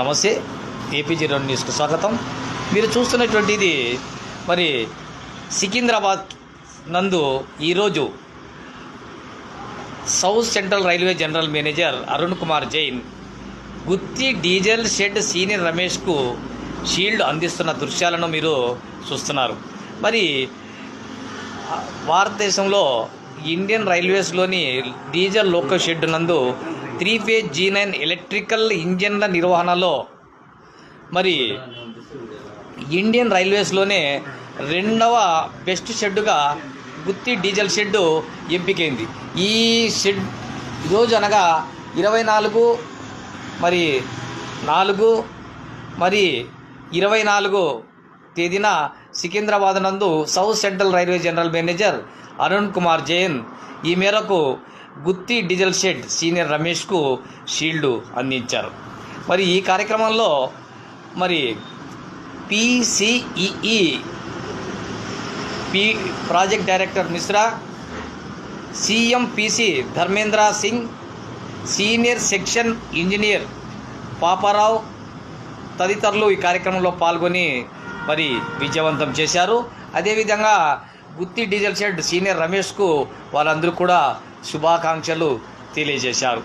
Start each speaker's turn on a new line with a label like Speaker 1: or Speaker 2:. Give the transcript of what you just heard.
Speaker 1: నమస్తే ఏపీజీ రెండు న్యూస్కు స్వాగతం. మీరు చూస్తున్నటువంటిది మరి సికింద్రాబాద్ నందు ఈరోజు South Central Railway general manager Arun Kumar Jain Gooty diesel shed senior రమేష్కు shield అందిస్తున్న దృశ్యాలను మీరు చూస్తున్నారు. మరి భారతదేశంలో ఇండియన్ రైల్వేస్లోని డీజిల్ లోకల్ షెడ్ నందు three phase G nine electrical ఇంజన్ల నిర్వహణలో మరి ఇండియన్ రైల్వేస్లోనే రెండవ బెస్ట్ షెడ్డుగా గుత్తి డీజిల్ షెడ్డు ఎంపికైంది. ఈ షెడ్ ఈరోజు అనగా ఇరవై నాలుగు మరి నాలుగు మరి ఇరవై నాలుగు తేదీన సికింద్రాబాద్ నందు south central railway general manager Arun Kumar Jain ఈ మేరకు గుత్తి డీజల్ షెడ్ సీనియర్ రమేష్కు షీల్డ్ అందించారు. మరి ఈ కార్యక్రమంలో మరి PCEE P project director Mishra CMPC Dharmendra Singh senior section engineer Paparao తదితరులు ఈ కార్యక్రమంలో పాల్గొని మరి విజయవంతం చేశారు. అదేవిధంగా గుత్తి డీజిల్ షెడ్ సీనియర్ రమేష్కు వాళ్ళందరూ కూడా శుభాకాంక్షలు తెలియజేశారు.